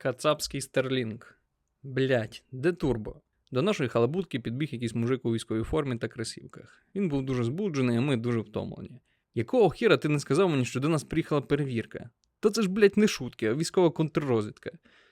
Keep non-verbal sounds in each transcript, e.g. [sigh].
Кацапський стерлінг. Блять, де турбо? До нашої халабутки підбіг якийсь мужик у військовій формі та кросівках. Він був дуже збуджений, а ми дуже втомлені. Якого хіра ти не сказав мені, що до нас приїхала перевірка? Та це ж, блять, не шутки, а військова контррозвідка.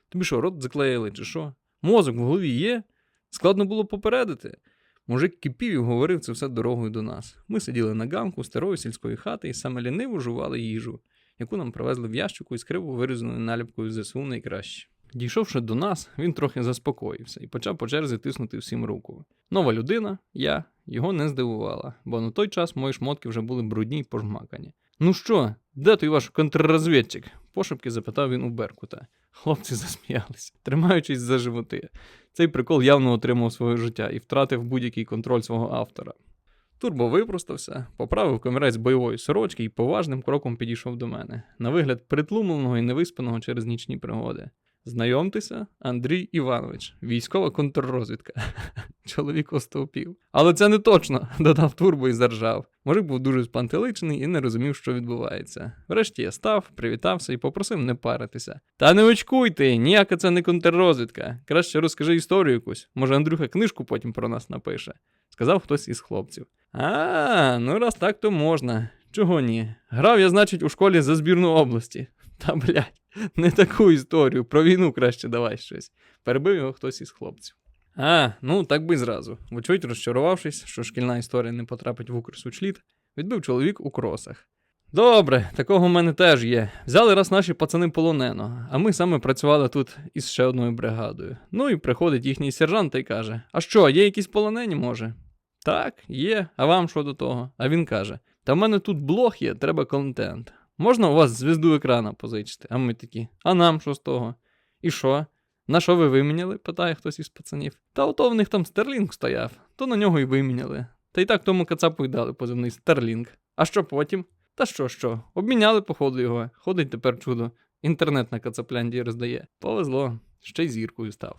Тобі що, рот заклеїли, чи що? Мозок в голові є? Складно було попередити. Мужик кипів і говорив це все дорогою до нас. Ми сиділи на ганку старої сільської хати і саме ліниво жували їжу, яку нам привезли в ящику із криво вирізаною наліпкою ЗСУ найкраще. Дійшовши до нас, він трохи заспокоївся і почав по черзі тиснути всім руку. Нова людина, я, його не здивувала, бо на той час мої шмотки вже були брудні й пожмакані. Ну що, де той ваш контррозвідчик? пошепки запитав він у Беркута. Хлопці засміялися, тримаючись за животи. Цей прикол явно отримав своє життя і втратив будь-який контроль свого автора. Турбо випростався, поправив комірець бойової сорочки і поважним кроком підійшов до мене, на вигляд притлумленого і невиспаного через нічні пригоди. Знайомтеся, Андрій Іванович, військова контррозвідка. [laughs] Чоловік остовпів. Але це не точно, [laughs] додав Турбо і заржав. Мужик був дуже спантеличений і не розумів, що відбувається. Врешті я став, привітався і попросив не паритися. Та не очкуйте, ніяка це не контррозвідка. Краще розкажи історію якусь. Може, Андрюха книжку потім про нас напише, сказав хтось із хлопців. А, ну раз так, то можна. Чого ні? Грав я, значить, у школі за збірну області. Та блядь, не таку історію, про війну краще давай щось. Перебив його хтось із хлопців. А, ну так би зразу. Вочевидь, розчарувавшись, що шкільна історія не потрапить в Укрсучліт, відбив чоловік у кросах. Добре, такого в мене теж є. Взяли раз наші пацани полонено, а ми саме працювали тут із ще одною бригадою. Ну і приходить їхній сержант та й каже: А що, є якісь полонені, може? Так, є, а вам що до того? А він каже: Та в мене тут блог є, треба контент. Можна у вас звізду екрана позичити? А ми такі, а нам що з того? І що? На що ви виміняли? питає хтось із пацанів. Та ото в них там стерлінг стояв, то на нього й виміняли. Та й так тому кацапу й дали позивний стерлінг. А що потім? Та що, що? Обміняли, походу, його. Ходить тепер чудо. Інтернет на кацапляндії роздає. Повезло, ще й зіркою став.